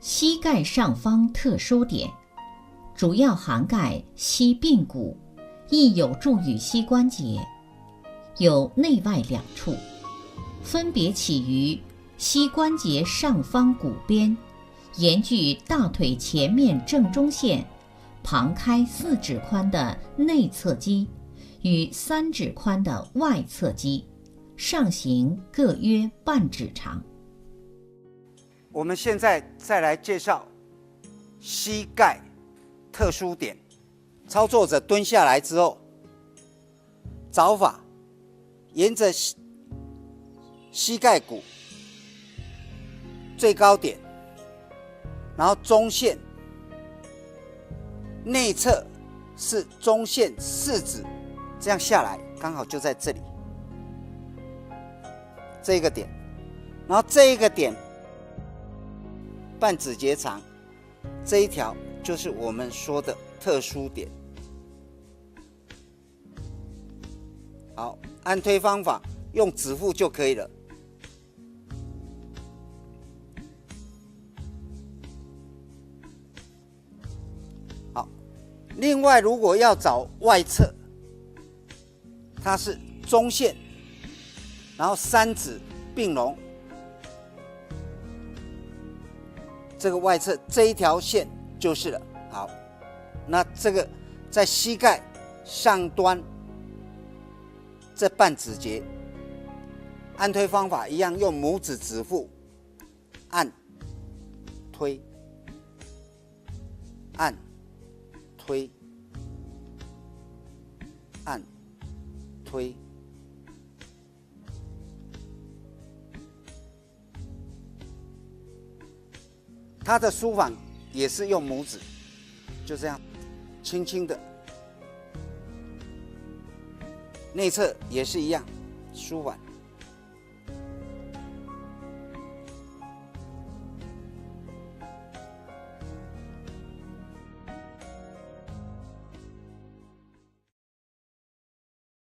膝盖上方特殊点，主要涵盖膝髌骨，亦有助于膝关节，有内外两处，分别起于膝关节上方骨边，沿距大腿前面正中线，旁开四指宽的内侧肌，与三指宽的外侧肌，上行各约半指长。我们现在再来介绍膝盖特殊点。操作者蹲下来之后，找法沿着膝膝盖骨最高点，然后中线内侧是中线四指，这样下来刚好就在这里这个点，然后这一个点。半指节长这一条就是我们说的特殊点。好，按推方法用指腹就可以了。好，另外如果要找外侧，它是中线，然后三指并拢。这个外侧这一条线就是了。好，那这个在膝盖上端这半指节，按推方法一样，用拇指指腹按推按推按推。它的书法也是用拇指，就这样，轻轻的。内侧也是一样，舒缓。